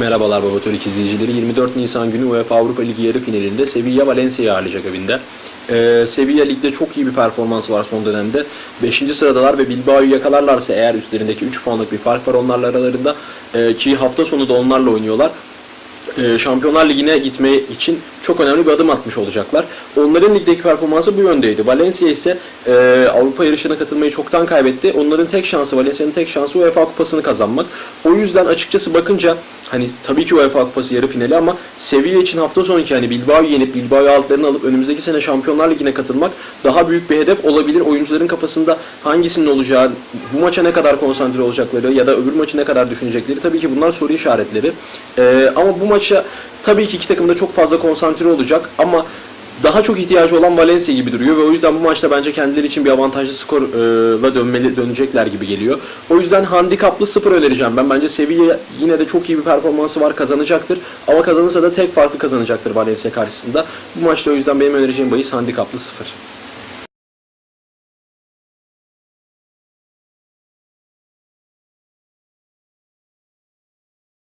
Merhabalar Baba Türk izleyicileri. 24 Nisan günü UEFA Avrupa Ligi yarı finalinde Sevilla Valencia'yı ağırlayacak evinde. Ee, Sevilla ligde çok iyi bir performansı var son dönemde. 5. sıradalar ve Bilbao'yu yakalarlarsa eğer üstlerindeki 3 puanlık bir fark var onlarla aralarında ee, ki hafta sonu da onlarla oynuyorlar. Ee, Şampiyonlar Ligi'ne gitme için çok önemli bir adım atmış olacaklar. Onların ligdeki performansı bu yöndeydi. Valencia ise e, Avrupa yarışına katılmayı çoktan kaybetti. Onların tek şansı, Valencia'nın tek şansı UEFA Kupası'nı kazanmak. O yüzden açıkçası bakınca hani tabii ki UEFA Kupası yarı finali ama Sevilla için hafta sonunki hani Bilbao'yu yenip Bilbao'yu altlarını alıp önümüzdeki sene Şampiyonlar Ligi'ne katılmak daha büyük bir hedef olabilir. Oyuncuların kafasında hangisinin olacağı, bu maça ne kadar konsantre olacakları ya da öbür maçı ne kadar düşünecekleri tabii ki bunlar soru işaretleri. Ee, ama bu maça tabii ki iki takım da çok fazla konsantre olacak ama daha çok ihtiyacı olan Valencia gibi duruyor ve o yüzden bu maçta bence kendileri için bir avantajlı skorla dönmeli dönecekler gibi geliyor. O yüzden handikaplı sıfır önereceğim ben. Bence Sevilla yine de çok iyi bir performansı var kazanacaktır. Ama kazanırsa da tek farklı kazanacaktır Valencia karşısında. Bu maçta o yüzden benim önereceğim bahis handikaplı sıfır.